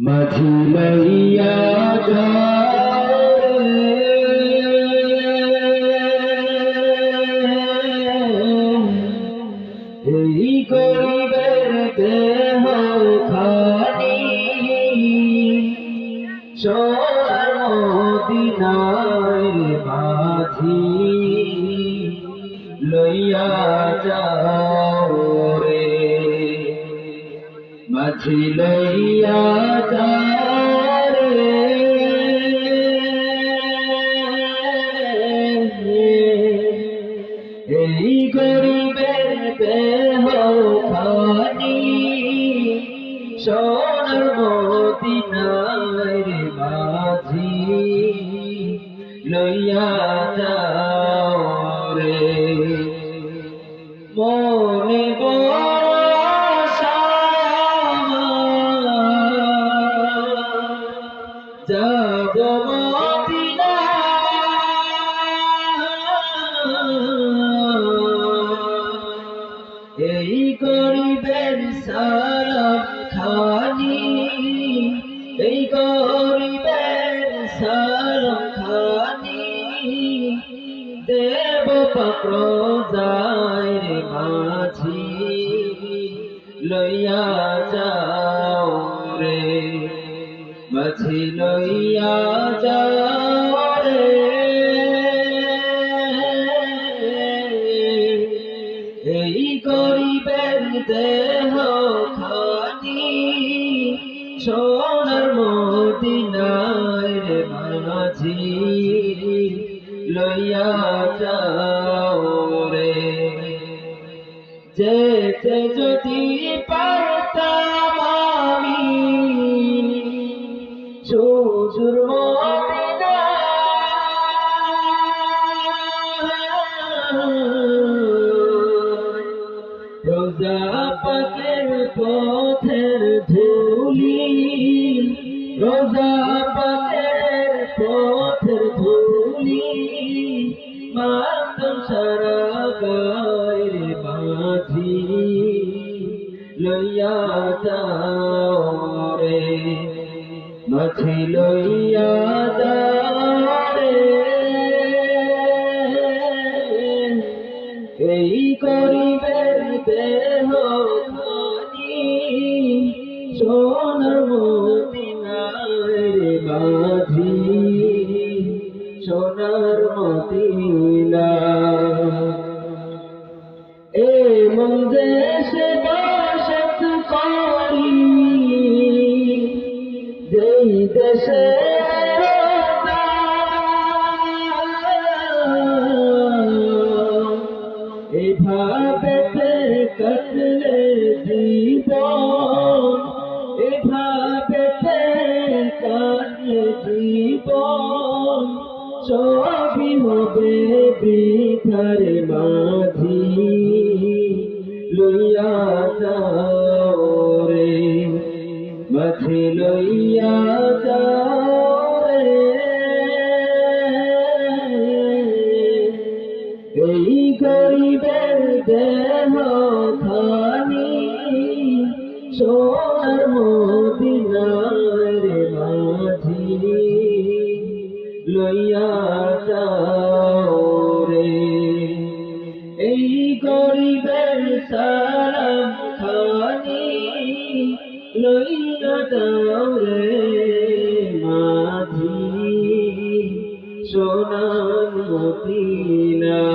মাঝি লইয়া এই গরিবের দেহ খানি মদিনার মাঝি লইয়া যাও মাঝি লইয়া যাও রে। এই গরিবের দেহ খানি সোনার মদিনার মাঝি লইয়া যাও রে। মনে যাব মদিনা। এই গরিবের খানি, এই গরিবের সালাম খানি। দেব পাপ্র যায় মাঝি, লইয়া যাও রে। মাঝি লইয়া যাও রে এই গরিবের দেহ খানি সোনার মদিনার মাঝি লইয়া যাও রে। যেতে যদি পারতাম পথের ধুলি, রোজা পাকের পথের ধুলি, মাতম সারা গায়ের মাঝি লইয়া যাও রে। মাঝি লইয়া যাও রে। এই করিবের যেই দেশে এভাবে কাটলে জীবন এভাবে কাটলে জীবন সবই হবে বিথার মাঝি মাঝি লইয়া এই গরিবের দেহ খানি সোনার মদিনার মাঝি লইয়া যাও রে। এই গরিবের সালাম খানি লইয়া যাও মাঝি সোনার মদিনা